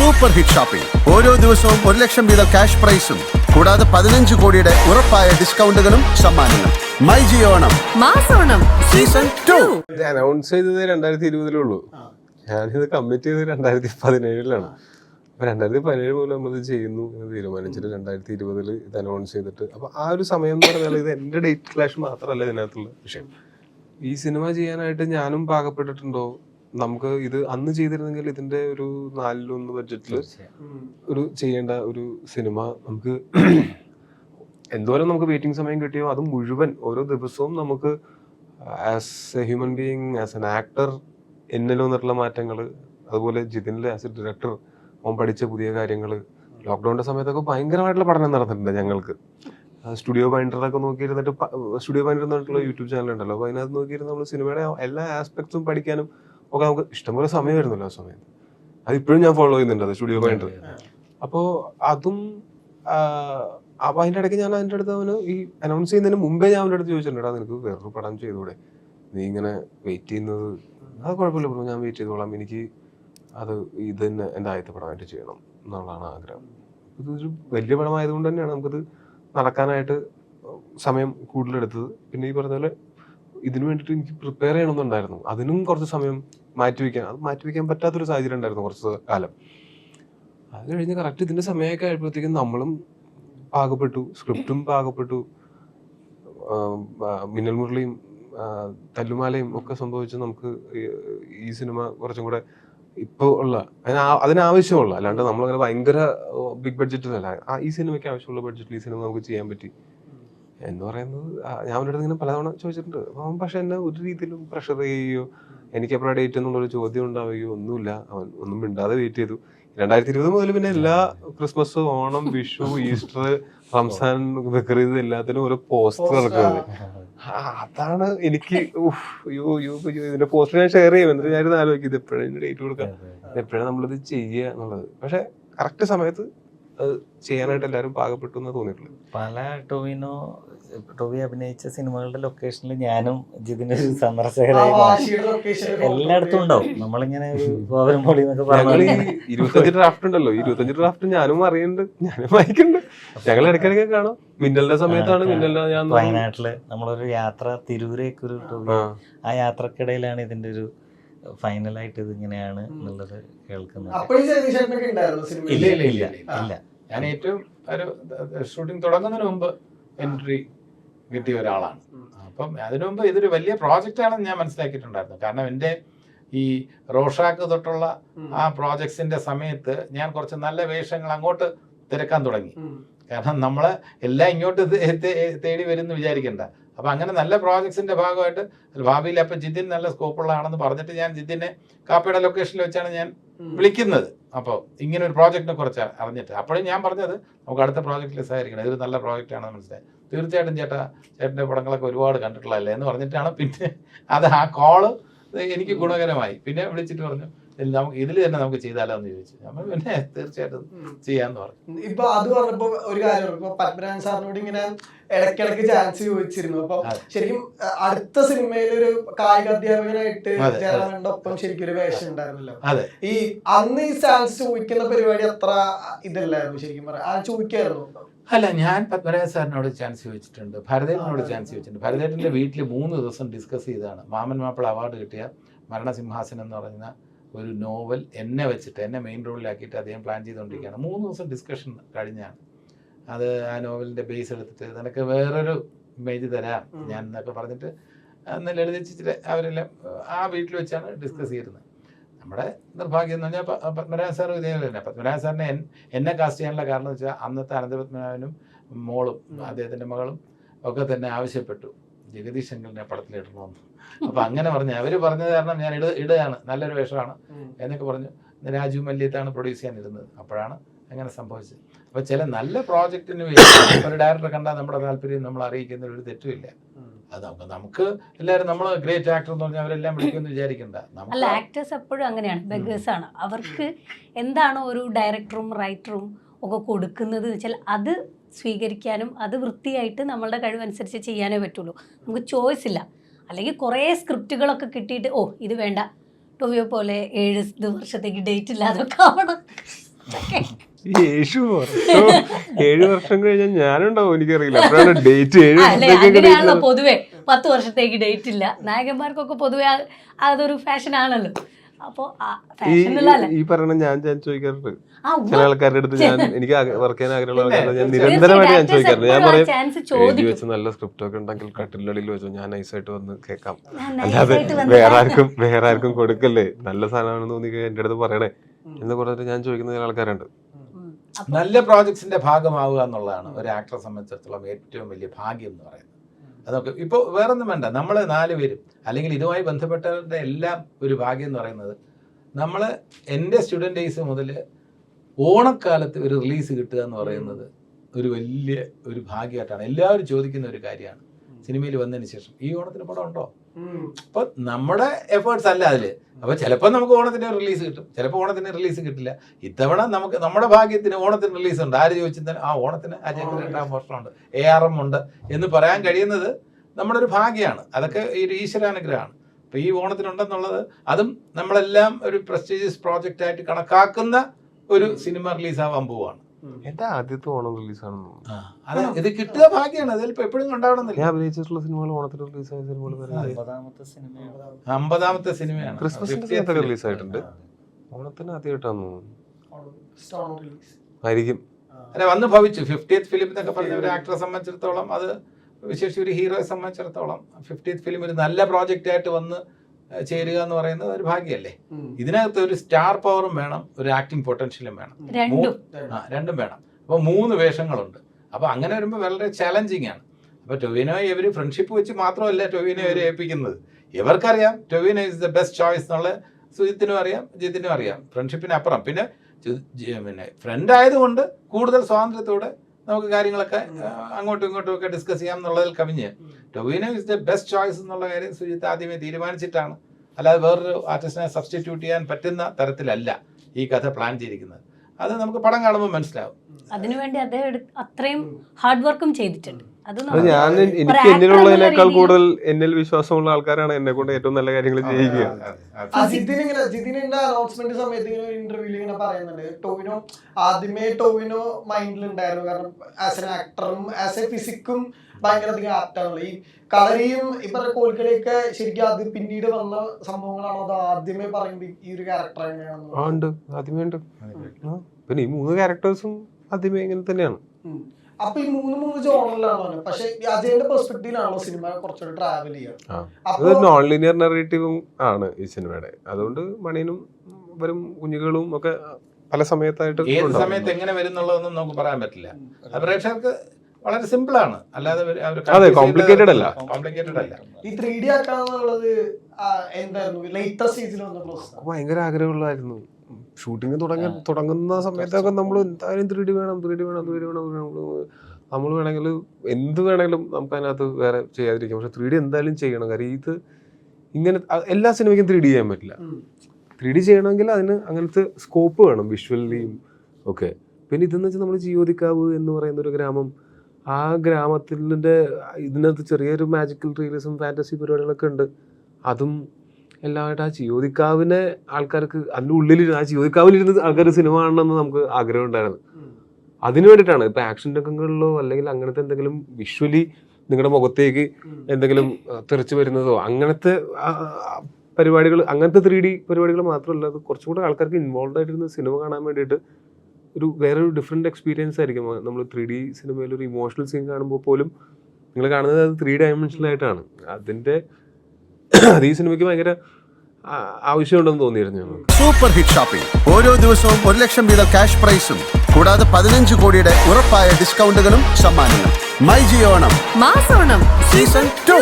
Super hit shopping ഓരോ ദിവസവും ഒരു ലക്ഷം വീതം ക്യാഷ് പ്രൈസും കൂടാതെ പതിനഞ്ച് കോടിയുടെ ഉറപ്പായ ഡിസ്കൗണ്ടുകളും സമ്മാനങ്ങളും. മൈ ജിയോണം മാസോണം സീസൺ ടു. ഇത് അനൗൺസ് ചെയ്തത് രണ്ടായിരത്തി ഇരുപതിലുള്ളൂ ഞാനിത് കമ്മിറ്റ് ചെയ്തത് രണ്ടായിരത്തി പതിനേഴിലാണ് അപ്പൊ രണ്ടായിരത്തി പതിനേഴ് മുതൽ നമ്മളിത് ചെയ്യുന്നു എന്ന് തീരുമാനിച്ചിട്ട് രണ്ടായിരത്തി ഇരുപതിൽ ഇത് അനൗൺസ് ചെയ്തിട്ട്. അപ്പൊ ആ ഒരു സമയം എന്ന് പറഞ്ഞാൽ ഇത് എന്റെ ഡേറ്റ് ക്ലാഷ് മാത്രമല്ല ഇതിനകത്തുള്ള വിഷയം. ഈ സിനിമ ചെയ്യാനായിട്ട് ഞാനും പാകപ്പെട്ടിട്ടുണ്ടോ? നമുക്ക് ഇത് അന്ന് ചെയ്തിരുന്നെങ്കിൽ ഇതിന്റെ ഒരു നാലിലൊന്ന് ബഡ്ജറ്റിൽ ഒരു ചെയ്യേണ്ട ഒരു സിനിമ നമുക്ക് എന്തോരം നമുക്ക് വെയിറ്റിംഗ് സമയം കിട്ടിയോ അത് മുഴുവൻ ഓരോ ദിവസവും നമുക്ക് as a human being as an actor എന്നിലോ നിന്നുള്ള മാറ്റങ്ങൾ അതുപോലെ ജിതിനിൽ ആസ് എ ഡയറക്ടർ അവൻ പഠിച്ച പുതിയ കാര്യങ്ങൾ ലോക്ക്ഡൗണിന്റെ സമയത്തൊക്കെ ഭയങ്കരമായിട്ടുള്ള പഠനം നടന്നിട്ടുണ്ട് ഞങ്ങൾക്ക്. സ്റ്റുഡിയോ ബൈൻഡറൊക്കെ നോക്കിയിരുന്നിട്ട് സ്റ്റുഡിയോ ബൈൻഡർ എന്നിട്ടുള്ള യൂട്യൂബ് ചാനൽ ഉണ്ടല്ലോ അപ്പോൾ അതിനകത്ത് നോക്കിയിരുന്ന നമ്മൾ സിനിമയുടെ എല്ലാ ആസ്പെക്ട്സും പഠിക്കാനും ഒക്കെ നമുക്ക് ഇഷ്ടംപോലെ സമയം വരുന്നല്ലോ ആ സമയത്ത്. അത് ഇപ്പോഴും ഞാൻ ഫോളോ ചെയ്യുന്നുണ്ട് അത് സ്റ്റുഡിയോ ബൈൻഡർ അപ്പോൾ അതും. അപ്പൊ അതിന്റെ ഇടയ്ക്ക് ഞാൻ അതിന്റെ അടുത്ത് അവന് ഈ അനൗൺസ് ചെയ്യുന്നതിന് മുമ്പേ ഞാൻ അവന്റെ അടുത്ത് ചോദിച്ചിട്ടുണ്ട് നിനക്ക് വേറൊരു പടം ചെയ്തൂടെ നീ ഇങ്ങനെ വെയിറ്റ് ചെയ്യുന്നത് അത് കുഴപ്പമില്ല ബ്രോ ഞാൻ വെയിറ്റ് ചെയ്തോളാം. എനിക്ക് അത് ഇത് തന്നെ എന്റെ ആദ്യത്തെ പടമായിട്ട് ചെയ്യണം എന്നുള്ളതാണ് ആഗ്രഹം. ഇതൊരു വലിയ പടമായതുകൊണ്ട് തന്നെയാണ് നമുക്കത് നടക്കാനായിട്ട് സമയം കൂടുതലെടുത്തത്. പിന്നെ ഈ പറഞ്ഞ പോലെ ഇതിനു വേണ്ടിയിട്ട് എനിക്ക് പ്രിപ്പയർ ചെയ്യണമെന്നുണ്ടായിരുന്നു. അതിനും കുറച്ച് സമയം മാറ്റിവെക്കാൻ അത് മാറ്റിവെക്കാൻ പറ്റാത്തൊരു സാഹചര്യം ഉണ്ടായിരുന്നു കുറച്ച് കാലം. അത് കഴിഞ്ഞ് കറക്റ്റ് ഇതിന്റെ സമയമൊക്കെ ആയപ്പോഴത്തേക്കും നമ്മളും പാകപ്പെട്ടു സ്ക്രിപ്റ്റും പാകപ്പെട്ടു. മിന്നൽ മുരളിയും തല്ലുമാലയും ഒക്കെ സംഭവിച്ച് നമുക്ക് ഈ- സിനിമ കുറച്ചും കൂടെ ഇപ്പോൾ ഉള്ള അതിനാവശ്യമുള്ള അല്ലാണ്ട് നമ്മളങ്ങനെ ഭയങ്കര ബിഗ് ബഡ്ജറ്റിലല്ല അല്ല ഈ സിനിമയ്ക്ക് ആവശ്യമുള്ള ബഡ്ജറ്റിൽ ഈ സിനിമ നമുക്ക് ചെയ്യാൻ പറ്റി. എന്ന് പറയുന്നത് ഞാൻ അടുത്ത് ഇങ്ങനെ പലതവണ ചോദിച്ചിട്ടുണ്ട്. അവൻ പക്ഷെ എന്നെ ഒരു രീതിയിലും പ്രഷർ ചെയ്യുകയോ എനിക്ക് എപ്പോഴാണ് ഡേറ്റ് എന്നുള്ളൊരു ചോദ്യം ഉണ്ടാവുകയോ ഒന്നുമില്ല. അവൻ ഒന്നും മിണ്ടാതെ വെയിറ്റ് ചെയ്തു. രണ്ടായിരത്തി ഇരുപത് മുതൽ പിന്നെ എല്ലാ ക്രിസ്മസ് ഓണം വിഷു ഈസ്റ്റർ റംസാൻ ബക്രീദ് എല്ലാത്തിനും ഒരു പോസ്റ്റർ ഇറക്കുന്നത് അതാണ് എനിക്ക് അയ്യോ അയ്യോ ഇതിന്റെ പോസ്റ്റർ ഞാൻ ഷെയർ ചെയ്യും. എന്നിട്ട് ഞാനിത് ആലോചിക്കും ഇത് എപ്പോഴാണ് ഡേറ്റ് കൊടുക്കാം എപ്പോഴാണ് നമ്മളിത് ചെയ്യുക എന്നുള്ളത്. പക്ഷെ കറക്റ്റ് സമയത്ത് ചെയ്യാനായിട്ട് എല്ലാവരും പാകപ്പെട്ടു എന്ന് തോന്നിയിട്ടുള്ളത് പല ടൊവിനോ ടൊവി അഭിനയിച്ച സിനിമകളുടെ ലൊക്കേഷനിൽ ഞാനും ജിതിനൊരു സന്ദർശകരായി മാറി. എല്ലായിടത്തും ഉണ്ടാവും. നമ്മളിങ്ങനെ ഒരു ഗോപുരം പൊളി എന്നൊക്കെ ഞങ്ങൾ പറഞ്ഞു ഇരുപത്തഞ്ച് ഡ്രാഫ്റ്റ് ഉണ്ടല്ലോ. ഇരുപത്തഞ്ച് ഡ്രാഫ്റ്റ് ഞാനും അറിയുന്നുണ്ട്. ഞാനും വായിക്കുന്നുണ്ട്. ഞങ്ങൾ ഇടയ്ക്കിടയ്ക്ക് കാണും. മിന്നലിന്റെ സമയത്താണ് മിന്നലിന്റെ ഞാൻ വയനാട്ടിൽ നമ്മളൊരു യാത്ര തിരൂരേക്ക് ഒരു ടൊവി. ആ. യാത്രക്കിടയിലാണ് ഇതിന്റെ ഒരു ഫൈനലായിട്ട് ഇത് ഇങ്ങനെയാണ് എന്നുള്ളത് കേൾക്കുന്നത്. ഇല്ല ഇല്ല ഇല്ല ഇല്ല. ഞാൻ ഏറ്റവും ഒരു ഷൂട്ടിംഗ് തുടങ്ങുന്നതിന് മുമ്പ് എൻട്രി കിട്ടിയ ഒരാളാണ്. അപ്പം അതിനു മുമ്പ് ഇതൊരു വലിയ പ്രോജക്റ്റ് ആണെന്ന് ഞാൻ മനസ്സിലാക്കിയിട്ടുണ്ടായിരുന്നു. കാരണം എന്റെ ഈ റോഷാക്ക് തൊട്ടുള്ള ആ പ്രോജക്ട്സിന്റെ സമയത്ത് ഞാൻ കുറച്ച് നല്ല വേഷങ്ങൾ അങ്ങോട്ട് തിരക്കാൻ തുടങ്ങി. കാരണം നമ്മൾ എല്ലാം ഇങ്ങോട്ട് തേടി വരുമെന്ന് വിചാരിക്കണ്ട. അപ്പൊ അങ്ങനെ നല്ല പ്രോജക്ട്സിന്റെ ഭാഗമായിട്ട് ഭാവിയിൽ അപ്പൊ ജിതിൻ നല്ല സ്കോപ്പുള്ളതാണെന്ന് പറഞ്ഞിട്ട് ഞാൻ ജിതിനെ കാപ്പയുടെ ലൊക്കേഷനിൽ വെച്ചാണ് ഞാൻ വിളിക്കുന്നത്. അപ്പോൾ ഇങ്ങനെ ഒരു പ്രോജക്റ്റിനെ കുറിച്ച് അറിഞ്ഞിട്ട്. അപ്പോഴും ഞാൻ പറഞ്ഞത് നമുക്ക് അടുത്ത പ്രോജക്റ്റിൽ സഹകരിക്കണം ഇതൊരു നല്ല പ്രോജക്റ്റാണെന്ന് മനസ്സിലായി. തീർച്ചയായിട്ടും ചേട്ടാ ചേട്ടന്റെ പടങ്ങളൊക്കെ ഒരുപാട് കണ്ടിട്ടുള്ളതല്ലേ എന്ന് പറഞ്ഞിട്ടാണ് പിന്നെ അത് ആ കോൾ എനിക്ക് ഗുണകരമായി. പിന്നെ വിളിച്ചിട്ട് പറഞ്ഞു "ഇതിൽ തന്നെ നമുക്ക് ചെയ്താലോ എന്ന് ചോദിച്ചു. നമ്മൾ പിന്നെ തീർച്ചയായിട്ടും ചെയ്യാന്ന് പറഞ്ഞു. ഇപ്പൊ അത് പറഞ്ഞപ്പോ ഒരു കാര്യം. ഇപ്പൊ പത്മനാഭൻ സാറിനോട് ഇങ്ങനെ ഇടയ്ക്കിടയ്ക്ക് ചാൻസ് ചോദിച്ചിരുന്നു. അപ്പൊ ശരിക്കും അടുത്ത സിനിമയിൽ ഒരു കായിക അധ്യാപകനായിട്ട് അതെ. ഒപ്പം ശരിക്കും ഒരു വേഷം ഉണ്ടായിരുന്നല്ലോ. ഈ അന്ന് ഈ ചാൻസ് ചോദിക്കുന്ന പരിപാടി അത്ര ഇതല്ലായിരുന്നു ശരിക്കും പറയാം. ആ ചോദിക്കായിരുന്നു അല്ല ഞാൻ പത്മരാജ സാറിനോട് ചാൻസ് ചോദിച്ചിട്ടുണ്ട്. ഭരതേട്ടനോട് ചാൻസ് ചോദിച്ചിട്ടുണ്ട്. ഭരതേട്ടന്റെ വീട്ടിൽ മൂന്ന് ദിവസം ഡിസ്കസ് ചെയ്താണ് മാമൻ മാപ്പിള അവാർഡ് കിട്ടിയ മരണസിംഹാസനം എന്ന് പറയുന്ന ഒരു നോവൽ എന്നെ വെച്ചിട്ട് എന്നെ മെയിൻ റോളിലാക്കിയിട്ട് അദ്ദേഹം പ്ലാൻ ചെയ്തുകൊണ്ടിരിക്കുകയാണ്. മൂന്ന് ദിവസം ഡിസ്കഷൻ കഴിഞ്ഞാണ്. അത് ആ നോവലിന്റെ ബേസ് എടുത്തിട്ട് നിനക്ക് വേറൊരു ഇമേജ് തരാം ഞാൻ എന്നൊക്കെ പറഞ്ഞിട്ട് അന്ന് ലളിതച്ചിട്ട് അവരെല്ലാം ആ വീട്ടിൽ വെച്ചാണ് ഡിസ്കസ് ചെയ്യുന്നത് നമ്മുടെ നിർഭാഗ്യം എന്ന് പറഞ്ഞാൽ പത്മരാജ സാർ ഇതേപോലെ തന്നെ. പത്മരാജ സാറിനെ എൻ- എന്നെ കാസ്റ്റ് ചെയ്യാനുള്ള കാരണം എന്ന് വെച്ചാൽ അന്നത്തെ അനന്തപത്മനാഭനും മോളും അദ്ദേഹത്തിന്റെ മകളും ഒക്കെ തന്നെ ആവശ്യപ്പെട്ടു. ജഗദീഷ് ശങ്കറിനെ പടത്തിലിടണമെന്ന്. അപ്പൊ അങ്ങനെ പറഞ്ഞു അവർ പറഞ്ഞത് കാരണം ഞാൻ ഇട ഇടുകയാണ് നല്ലൊരു വേഷമാണ് എന്നൊക്കെ പറഞ്ഞു രാജു മല്യത്താണ് പ്രൊഡ്യൂസ് ചെയ്യാൻ ഇരുന്നത്. അപ്പോഴാണ് അങ്ങനെ സംഭവിച്ചത്. അപ്പൊ ചില നല്ല പ്രോജക്റ്റിന് വേണ്ടി ഒരു ഡയറക്ടർ കണ്ടാൽ നമ്മുടെ താല്പര്യം നമ്മൾ അറിയിക്കുന്ന ഒരു തെറ്റുമില്ല അത് നമുക്ക് നമുക്ക് എല്ലാവരും നമ്മൾ ഗ്രേറ്റ് ആക്ടർ എന്ന് പറഞ്ഞാൽ അവരെല്ലാം വിളിക്കുമെന്ന് വിചാരിക്കണ്ട. അല്ല ആക്ടേഴ്സ് എപ്പോഴും അങ്ങനെയാണ് ബെഗേഴ്സ് ആണ്. അവർക്ക് എന്താണോ ഒരു ഡയറക്ടറും റൈറ്ററും ഒക്കെ കൊടുക്കുന്നത് വെച്ചാൽ അത് സ്വീകരിക്കാനും അത് വൃത്തിയായിട്ട് നമ്മളുടെ കഴിവനുസരിച്ച് ചെയ്യാനേ പറ്റുള്ളൂ. നമുക്ക് ചോയ്സ് ഇല്ല. അല്ലെങ്കിൽ കുറേ സ്ക്രിപ്റ്റുകളൊക്കെ കിട്ടിയിട്ട് ഓ ഇത് വേണ്ട. ടോവിയോ പോലെ ഏഴ് വർഷത്തേക്ക് ഡേറ്റ് ഇല്ലാതൊക്കെ ആവണം. ഏഴ് വർഷം കഴിഞ്ഞാൽ ഞാനുണ്ടാവും എനിക്കറിയില്ല. അപ്പോഴാണ് ഡേറ്റ് അങ്ങനെയാണല്ലോ പൊതുവെ. പത്ത് വർഷത്തേക്ക് ഡേറ്റ് ഇല്ല. നായകന്മാർക്കൊക്കെ പൊതുവെ അതൊരു ഫാഷൻ ആണല്ലോ. അപ്പോ ഈ ഫാഷനുള്ള അല്ല ഈ പറയണ ഞാൻ ഞാൻ ചോദിക്കാറുണ്ട്. ചില ആൾക്കാരുടെ അടുത്ത് ഞാൻ എനിക്ക് വർക്ക് ചെയ്യാൻ ആഗ്രഹമുള്ള ആൾക്കാരുടെ ഞാൻ. നിരന്തരമായിട്ട് ഞാൻ ചോദിക്കാറുണ്ട്. ഞാൻ പറയും എഴുതി വെച്ച് നല്ല സ്ക്രിപ്റ്റ് ഒക്കെ ഉണ്ടെങ്കിൽ കട്ടിലടിയിൽ വെച്ചോ ഞാൻ നൈസായിട്ട് വന്ന് കേൾക്കാം. അല്ലാതെ ആയിട്ട് വന്ന് വേറെ ആർക്കും വേറെ ആർക്കും കൊടുക്കല്ലേ? നല്ല സാധനമാണെന്ന് തോന്നി കഴിഞ്ഞാൽ എന്റെ അടുത്ത് പറയണേ. എന്ന് പറഞ്ഞിട്ട് ഞാൻ ചോദിക്കുന്ന ചില ആൾക്കാരുണ്ട്. നല്ല പ്രോജക്ട്സിന്റെ ഭാഗമാവുക എന്നുള്ളതാണ് ഒരു ആക്ടറെ സംബന്ധിച്ചിടത്തോളം ഏറ്റവും വലിയ ഭാഗ്യം എന്ന് പറയുന്നത്. അതൊക്കെ. ഇപ്പോൾ വേറൊന്നും വേണ്ട. നമ്മൾ നാല് പേരും അല്ലെങ്കിൽ ഇതുമായി ബന്ധപ്പെട്ടവരുടെ എല്ലാം ഒരു ഭാഗ്യം എന്ന് പറയുന്നത് നമ്മൾ എന്റെ സ്റ്റുഡന്റ് ഡേയ്സ് മുതൽ ഓണക്കാലത്ത് ഒരു റിലീസ് കിട്ടുക എന്ന് പറയുന്നത് ഒരു വലിയ ഒരു ഭാഗ്യമായിട്ടാണ്. എല്ലാവരും ചോദിക്കുന്ന ഒരു കാര്യമാണ്. സിനിമയിൽ വന്നതിന് ശേഷം. ഈ ഓണത്തിന് പടം ഉണ്ടോ? അപ്പൊ നമ്മുടെ എഫേർട്സ് അല്ല അതിൽ. അപ്പൊ ചിലപ്പോൾ നമുക്ക് ഓണത്തിന് റിലീസ് കിട്ടും. ചിലപ്പോൾ ഓണത്തിന് റിലീസ് കിട്ടില്ല. ഇത്തവണ നമുക്ക് നമ്മുടെ ഭാഗ്യത്തിന് ഓണത്തിന് റിലീസ് ഉണ്ട്. ആര് ചോദിച്ചാൽ ആ ഓണത്തിന് അജയത്തിന് രണ്ടാം വർഷമുണ്ട്. എ ആർ എം ഉണ്ട്. എന്ന് പറയാൻ കഴിയുന്നത് നമ്മുടെ ഒരു ഭാഗ്യമാണ് അതൊക്കെ ഈ ഒരു ഈശ്വരാനുഗ്രഹമാണ്. അപ്പോൾ ഈ ഓണത്തിനുണ്ടെന്നുള്ളത് അതും നമ്മളെല്ലാം ഒരു പ്രസ്റ്റീജിയസ് പ്രോജക്റ്റ് ആയിട്ട് കണക്കാക്കുന്ന ഒരു സിനിമ റിലീസ് ആവാൻ പോവാണ്. എന്റെ ആദ്യത്തെ ഓണം റിലീസാണെന്ന് തോന്നുന്നു. അത് ഇത് കിട്ടുക ഭാഗ്യമാണ് എപ്പോഴും ഉണ്ടാവണമെന്നില്ല ഞാൻ അഭിനയിച്ചിട്ടുള്ള സിനിമകൾ ഓണത്തിന് റിലീസായ സിനിമകൾ സിനിമയാണ്. അമ്പതാമത്തെ സിനിമയാണ്. ക്രിസ്മസിന്റെ 50th റിലീസ് ആയിട്ടുണ്ട് ഓണത്തിന് ആദ്യമായിട്ടാന്ന് തോന്നുന്നു. ആയിരിക്കും. അല്ല വന്ന് ഭവിച്ചു. ഫിഫ്റ്റിയത്ത് ഫിലിം എന്നൊക്കെ പറഞ്ഞ ഒരു ആക്ടറെ സംബന്ധിച്ചിടത്തോളം അത് വിശേഷിച്ച് ഒരു ഹീറോയെ സംബന്ധിച്ചിടത്തോളം ഫിഫ്റ്റിയത്ത് ഫിലിം ഒരു നല്ല പ്രോജക്റ്റ് ആയിട്ട് വന്ന് ചേരുക എന്ന് പറയുന്നത് ഒരു ഭാഗ്യമല്ലേ? ഇതിനകത്ത് ഒരു സ്റ്റാർ പവറും വേണം ഒരു ആക്ടിങ് പൊട്ടൻഷ്യലും വേണം. രണ്ടും. ആ രണ്ടും വേണം. അപ്പോൾ മൂന്ന് വേഷങ്ങളുണ്ട്. അപ്പോൾ അങ്ങനെ വരുമ്പോൾ വളരെ ചലഞ്ചിങ് ആണ്. അപ്പോൾ ടൊവിനോയെ ഇവർ ഫ്രണ്ട്ഷിപ്പ് വെച്ച് മാത്രമല്ല ടൊവിനോ ഇവരെ ഏൽപ്പിക്കുന്നത്. ഇവർക്കറിയാം Tovino is the best choice എന്നുള്ള സുജിത്തിനും അറിയാം ജിത്തിനും അറിയാം. ഫ്രണ്ട്ഷിപ്പിന് അപ്പുറം. പിന്നെ പിന്നെ ഫ്രണ്ട് ആയതുകൊണ്ട് കൂടുതൽ സ്വാതന്ത്ര്യത്തോടെ നമുക്ക് കാര്യങ്ങളൊക്കെ അങ്ങോട്ടും ഇങ്ങോട്ടും ഒക്കെ ഡിസ്കസ് ചെയ്യാം എന്നുള്ളതിൽ കവിഞ്ഞ്. Tovino is the best choice എന്നുള്ള കാര്യം സുജിത്ത് ആദ്യമേ തീരുമാനിച്ചിട്ടാണ്. അല്ലാതെ വേറൊരു ആർട്ടിസ്റ്റിനെ സബ്സ്റ്റിറ്റ്യൂട്ട് ചെയ്യാൻ പറ്റുന്ന തരത്തിലല്ല ഈ കഥ പ്ലാൻ ചെയ്തിരിക്കുന്നത്. അത് നമുക്ക് പടം കാണുമ്പോൾ മനസ്സിലാവും. അതിനുവേണ്ടി അദ്ദേഹം അത്രയും ഹാർഡ് വർക്കും ചെയ്തിട്ടുണ്ട്. ഞാൻ എനിക്ക് എന്നിലുള്ളതിനേക്കാൾ കൂടുതൽ എന്നിൽ വിശ്വാസമുള്ള ആൾക്കാരാണ് എന്നെ കൊണ്ട് ഏറ്റവും നല്ല കാര്യങ്ങൾ ചെയ്യുക ആ ജിതിൻ ഇങ്ങനെ ജിതിനിന്റെ അനൗൺസ്മെന്റ് സമയത്ത് ഇങ്ങനെ ഒരു ഇന്റർവ്യൂൽ ഇങ്ങനെ പറയുന്നുണ്ട്. ടോവിനോ ആദ്യമേ ടോവിനോ മൈൻഡിൽ ഉണ്ടായിരുന്നു. കാരണം ആസ് എൻ ആക്ടറും ആസ് എ ഫിസിക്കും ഭയങ്കര അധികം ആപ്റ്റാണല്ലോ ഈ കളരിയും ഇപ്പൊ കോൽക്കളിയൊക്കെ ശരിക്കും അത് പിന്നീട് വന്ന സംഭവങ്ങളാണോ അത് ആദ്യമേ പറയുന്നത് ഈ ഒരു ക്യാരക്ടർ ആ എങ്ങനെയാണെന്ന് ഉണ്ട്. ആദ്യമേ ഉണ്ട്. പിന്നെ ഈ മൂന്ന് ക്യാരക്ടേഴ്സും ആദ്യമേ ഇങ്ങനെ തന്നെയാണ്. അപ്പൊ ഈ മൂന്ന് മൂന്ന് ജോണറിലാണ് പക്ഷെ അജയന്റെ പെർസ്പെക്റ്റീവിലാണല്ലോ സിനിമ കുറച്ചുകൂടി ട്രാവൽ ചെയ്യുക ആ. നോൺ ലീനിയർ നെറേറ്റീവും ആണ് ഈ സിനിമയുടെ അതുകൊണ്ട് മണിയനും ഇവരും കുഞ്ഞുകളും ഒക്കെ പല സമയത്തായിട്ട് ഏത്. സമയത്ത് എങ്ങനെ വരും എന്നുള്ളതൊന്നും നമുക്ക് പറയാൻ പറ്റില്ല. പ്രേക്ഷകർക്ക് വളരെ സിമ്പിൾ ആണ് അല്ലാതെ അതെ, കോംപ്ലിക്കേറ്റഡ് അല്ല. കോംപ്ലിക്കേറ്റഡ് അല്ല. ഈ ത്രീ ഡി ആക്കാന്നുള്ളത് എന്തായിരുന്നു? ലേറ്റസ്റ്റ് സ്റ്റേജിൽ ഭയങ്കര ആഗ്രഹമുള്ളതായിരുന്നു. ഷൂട്ടിംഗ് തുടങ്ങി തുടങ്ങുന്ന സമയത്തൊക്കെ നമ്മൾ എന്തായാലും ത്രീ ഡി വേണം ത്രീ ഡി വേണം ത്രീ ഡി വേണം നമ്മൾ വേണമെങ്കിൽ എന്ത് വേണമെങ്കിലും നമുക്ക് അതിനകത്ത് വേറെ ചെയ്യാതിരിക്കാം. പക്ഷെ ത്രീ ഡി എന്തായാലും ചെയ്യണം. കാര്യം ഇത് ഇങ്ങനെ എല്ലാ സിനിമയ്ക്കും ത്രീ ഡി ചെയ്യാൻ പറ്റില്ല. ത്രീ ഡി ചെയ്യണമെങ്കിൽ അതിന് അങ്ങനത്തെ സ്കോപ്പ് വേണം വിഷ്വലിയും ഒക്കെ. പിന്നെ ഇതെന്ന് വെച്ചാൽ നമ്മൾ ജിയോതിക്കാവ് എന്ന് പറയുന്ന ഒരു ഗ്രാമം ആ ഗ്രാമത്തിന്റെ ഇതിനകത്ത് ചെറിയൊരു മാജിക്കൽ റിയലിസം ഫാന്റസി പരിപാടികളൊക്കെ ഉണ്ട്. അതും എല്ലാമായിട്ട് ആ ജിയോതിക്കാവിനെ ആൾക്കാർക്ക് അതിന്റെ ഉള്ളിലിരുന്ന് ആ ജിയോതിക്കാവിലിരുന്ന് ആൾക്കാർ സിനിമ കാണണമെന്ന് നമുക്ക് ആഗ്രഹം ഉണ്ടായിരുന്നു അതിനു വേണ്ടിയിട്ടാണ്. ഇപ്പം ആക്ഷൻ രംഗങ്ങളിലോ അല്ലെങ്കിൽ അങ്ങനത്തെ എന്തെങ്കിലും വിഷ്വലി നിങ്ങളുടെ മുഖത്തേക്ക് എന്തെങ്കിലും തെറിച്ച് വരുന്നതോ അങ്ങനത്തെ പരിപാടികൾ അങ്ങനത്തെ ത്രീ ഡി പരിപാടികൾ മാത്രമല്ല അത് കുറച്ചും കൂടെ ആൾക്കാർക്ക് ഇൻവോൾവ് ആയിട്ടിരുന്ന് സിനിമ കാണാൻ വേണ്ടിയിട്ട് ഒരു വേറൊരു ഡിഫറെന്റ് എക്സ്പീരിയൻസ് ആയിരിക്കും. നമ്മൾ ത്രീ ഡി സിനിമയിൽ ഒരു ഇമോഷണൽ സീൻ കാണുമ്പോൾ പോലും നിങ്ങൾ കാണുന്നത് അത് ത്രീ ഡയമെൻഷനിലായിട്ടാണ് അതിന്റെ അത് ഈ സിനിമയ്ക്ക് ഭയങ്കര ആവശ്യമുണ്ടെന്ന് തോന്നിയിരുന്നു ഞങ്ങൾക്ക്. സൂപ്പർ ഹിറ്റ് ഷോപ്പിംഗ് ഓരോ ദിവസവും ഒരു ലക്ഷം വീതം ക്യാഷ് പ്രൈസും കൂടാതെ പതിനഞ്ച് കോടിയുടെ ഉറപ്പായ ഡിസ്കൗണ്ടുകളും സമ്മാനങ്ങളും. മൈ ജിയോണം മാസോണം സീസൺ ടു